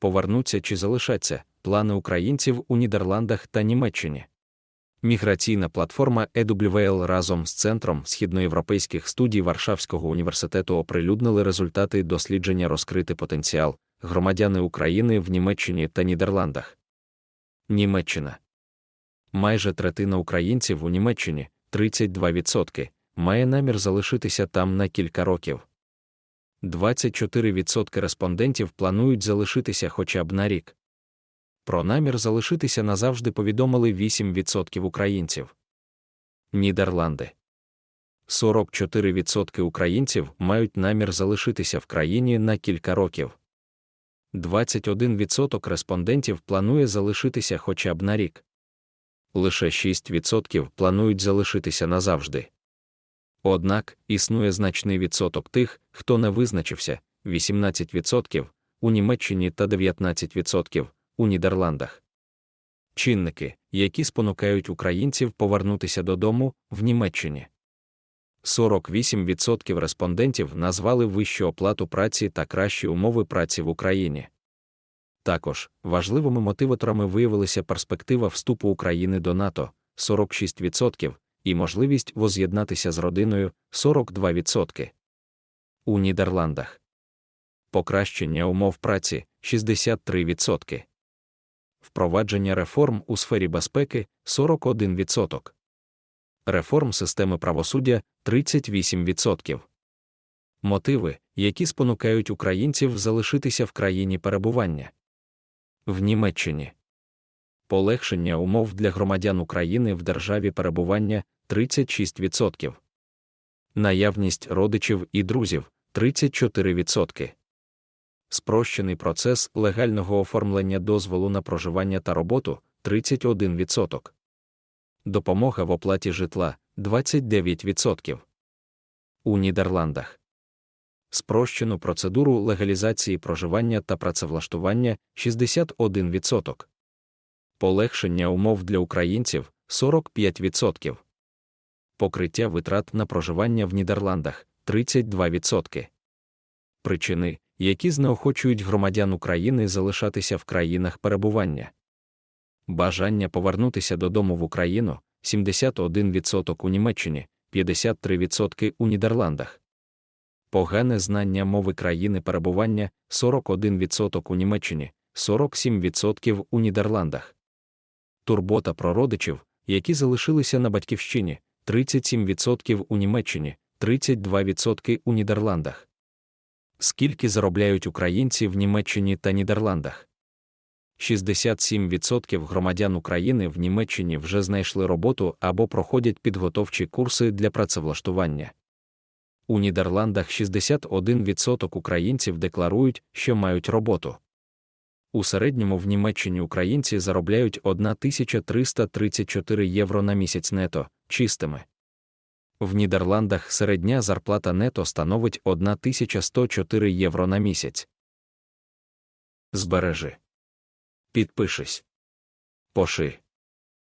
повернуться чи залишаться, плани українців у Нідерландах та Німеччині. Міграційна платформа EWL разом з Центром східноєвропейських студій Варшавського університету оприлюднили результати дослідження розкрити потенціал громадяни України в Німеччині та Нідерландах. Німеччина майже третина українців у Німеччині 32%, має намір залишитися там на кілька років. 24% респондентів планують залишитися хоча б на рік. Про намір залишитися назавжди повідомили 8% українців. Нідерланди 44% українців мають намір залишитися в країні на кілька років. 21% респондентів планує залишитися хоча б на рік. Лише 6% планують залишитися назавжди. Однак існує значний відсоток тих, хто не визначився 18% у Німеччині та 19% у Нідерландах. Чинники, які спонукають українців повернутися додому в Німеччині. 48% респондентів назвали вищу оплату праці та кращі умови праці в Україні. Також важливими мотиваторами виявилися перспектива вступу України до НАТО 46% і можливість воз'єднатися з родиною 42%. У Нідерландах покращення умов праці 63%. Впровадження реформ у сфері безпеки 41%. Реформ системи правосуддя 38%. Мотиви, які спонукають українців залишитися в країні перебування. В Німеччині полегшення умов для громадян України в державі перебування 36%. Наявність родичів і друзів 34%. Спрощений процес легального оформлення дозволу на проживання та роботу 31%. Допомога в оплаті житла 29%. У Нідерландах спрощену процедуру легалізації проживання та працевлаштування 61%. Полегшення умов для українців 45%. Покриття витрат на проживання в Нідерландах 32%. Причини, які знеохочують громадян України залишатися в країнах перебування. Бажання повернутися додому в Україну 71% у Німеччині, 53% у Нідерландах. Погане знання мови країни перебування 41% у Німеччині, 47% у Нідерландах. Турбота про родичів, які залишилися на батьківщині 37% у Німеччині, 32% у Нідерландах. Скільки заробляють українці в Німеччині та Нідерландах? 67% громадян України в Німеччині вже знайшли роботу або проходять підготовчі курси для працевлаштування. У Нідерландах 61% українців декларують, що мають роботу. У середньому в Німеччині українці заробляють 1334 євро на місяць нето чистими. В Нідерландах середня зарплата нето становить 1104 євро на місяць. Збережи. Підпишись. Поши.